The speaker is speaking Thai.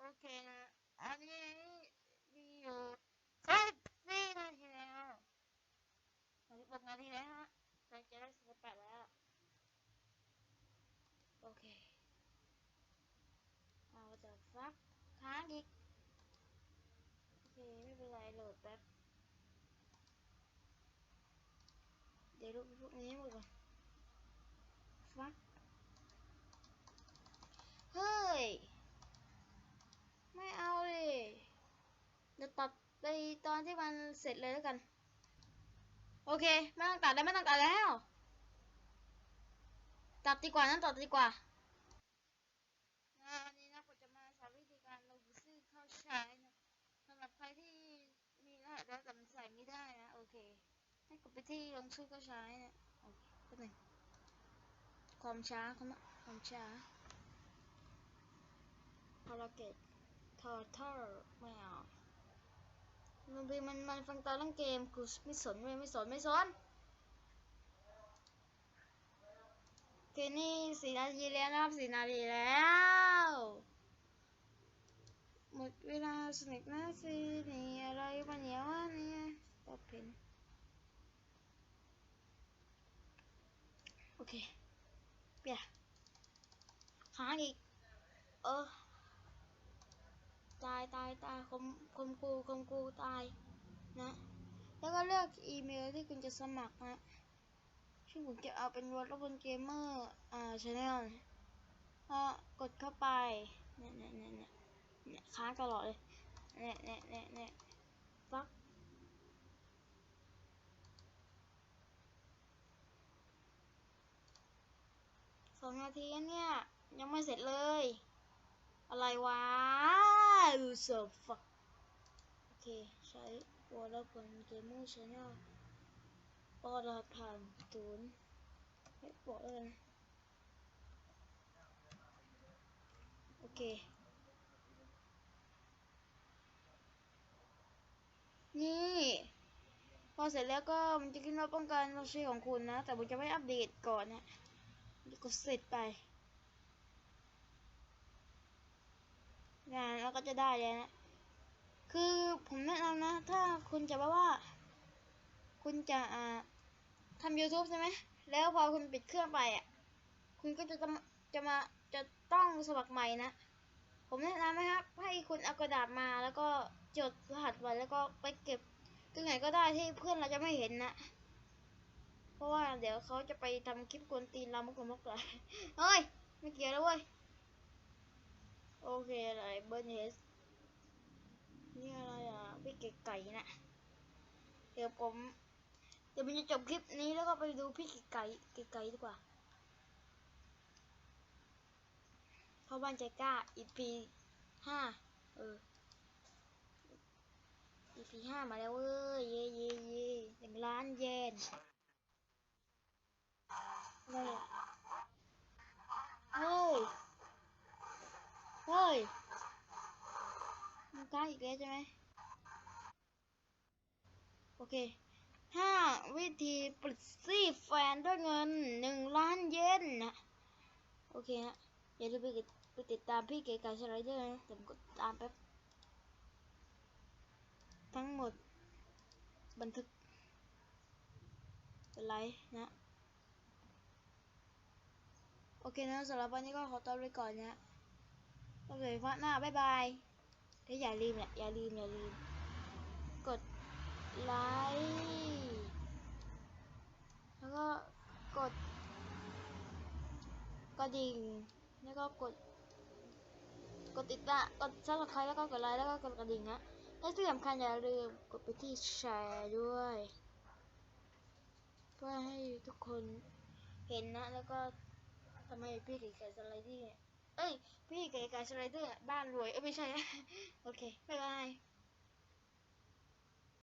โอเคนะอันนี้มีอยู่สิบสี่นาทีแล้วสามสิบหกนาทีแล้วฮะเราจะได้สิบแปดแล้วโอเคเอาจะฟักค้างอีกโอเคไม่เป็นไรโหลดแป๊บเดี๋ยวรูปพวกนี้หมดก่อนฟัก เฮ้ย ไม่เอาเลยเดี๋ยวตัดไปตอน ที่มันเสร็จเลยแล้วกัน โอเค ไม่ต้องตัดแล้วไม่ต้องตัดแล้ว ตัดดีกว่านั้นตัดดีกว่าอันนี้นะผมจะมาสอนวิธีการลงซื้อเข้าใช้นะสำหรับใครที่มีรหัสแล้วแต่มันใส่ไม่ได้นะโอเค ให้กดไปที่ลงซื้อเข้าใช้นะโอเคแป๊บหนึงความช้าความความช้าพาราเกตทอร์เทอร์ไม่เอา มันเป็นมันมันฟังตอนเล่นเกมกูไม่สนเลยไม่สนไม่สนโอเคนี่สี่นาทีแล้วนะครับสี่นาทีแล้ว หมดเวลาสนิทนะสินี่อะไรมาเหนียวะเนี่ยตอบเพนโอเคเปียค้างอีกเออ ตายตายตายคมคมกูคมกูตายนะ แล้วก็เลือกอีเมลที่คุณจะสมัครนะซึ่งผมจะเอาเป็นวอลบนเกมเมอร์อ่าชาแนลก็กดเข้าไปเนี่ยเนี่ยเนี่ยเนี่ยเนี่ยค้างตลอดเลยเนี่ยเนี่ยเนี่ยเนี่ยฟักสองนาทีเนี่ย ยังไม่เสร็จเลย อะไรวะ ดูสฟักโอเค ใช้วอลล์ผลเกมเมอร์ชาแนลปอดผ่านศูนย์ให้บอกแล้วกันโอเค นี่ พอเสร็จแล้วก็มันจะขึ้นว่าป้องกันเราใช้ของคุณนะ แต่ผมจะไม่อัปเดตก่อนนะกดเสร็จไป งานเราก็จะได้เลยนะ คือผมแนะนำนะ ถ้าคุณจะแบบว่า คุณจะอ่าทำ YouTube ใช่ไหม แล้วพอคุณปิดเครื่องไปอะ คุณก็จะจะมาจะต้องสมัครใหม่นะ ผมแนะนำนะครับ ให้คุณเอากระดาษมาแล้วก็จดรหัสไว้แล้วก็ไปเก็บตรงไหนก็ได้ที่เพื่อนเราจะไม่เห็นนะ เพราะว่าเดี๋ยวเขาจะไปทำคลิปกวนตีนเรามุกละมุกเลยเฮ้ย ไม่เกี่ยวแล้วเว้ย โอเคอะไรเบอร์เนสนี่อะไรอะพี่เก๋ไก่นะเดี๋ยวผมเดี๋ยวผมจะจบคลิปนี้แล้วก็ไปดูพี่เก๋ไก่เก๋ไก่ดีกว่าเพราะบ้านใจกล้า EP ห้าเออ EP ห้ามาแล้วเว้ยเย่เย่เย่หนึ่งล้านเยนอะไรอะเฮ้ย เฮ้ยมันกล้า อีกแล้วใช่ไหมโอเคห้าวิธีปลิดซี่แฟนด้วยเงินหนึ่งล้านเยนนะโอเคนะอย่าลืมไปติดไปติดตามพี่เก๋ไก่สไลเดอร์นะเดี๋ยวผมกดตามแป๊บทั้งหมดบันทึกเป็นไรนะ โอเคนะสำหรับวันนี้ก็ขอตัวไปก่อนนะโอเคฟังหน้า บ๊ายบาย ถ้าอย่าลืมเนี่ยอย่าลืมอย่าลืม กดไลค์แล้วก็กดกระดิ่งแล้วก็กด กดติดตามกดซับสไครต์แล้วก็กดไลค์แล้วก็กดกระดิ่งนะและที่สำคัญอย่าลืมกดไปที่แชร์ด้วย เพื่อให้ทุกคนเห็นนะแล้วก็ทำไมพี่เก๋ไก่สไลด์เนี่ย เอ้ย พี่เก๋ไก่สไลเดอร์บ้านรวย เอ้ย ไม่ใช่ โอเค บ๊ายบาย